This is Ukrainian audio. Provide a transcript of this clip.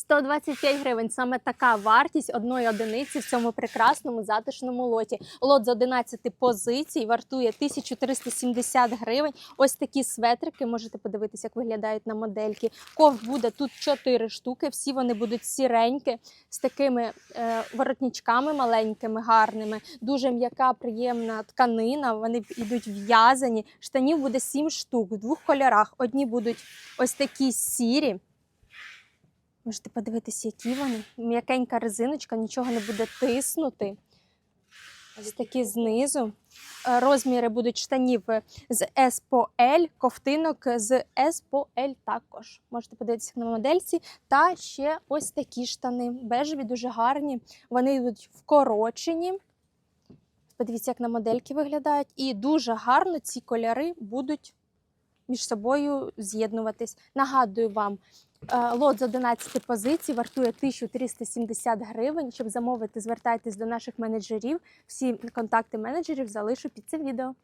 125 гривень. Саме така вартість одної одиниці в цьому прекрасному затишному лоті. Лот з 11 позицій вартує 1370 гривень. Ось такі светрики. Можете подивитися, як виглядають на модельки. Ков буде тут 4 штуки. Всі вони будуть сіренькі з такими е, воротничками маленькими, гарними. Дуже м'яка, приємна тканина. Вони йдуть в'язані. Штанів буде 7 штук в двох кольорах. Одні будуть ось такі сірі. Можете подивитися, які вони. М'якенька резиночка, нічого не буде тиснути. Ось такі знизу. Е, Розміри будуть штанів з S по L, ковтинок з S по L також. Можете подивитися на модельці. Та ще ось такі штани. Бежеві, дуже гарні. Вони йдуть вкорочені. Подивіться, як на модельки виглядають. І дуже гарно ці кольори будуть між собою з'єднуватись. Нагадую вам, е, лот з 11 позицій вартує 1370 гривень. Щоб замовити, звертайтесь до наших менеджерів. Всі контакти менеджерів залишу під цим відео.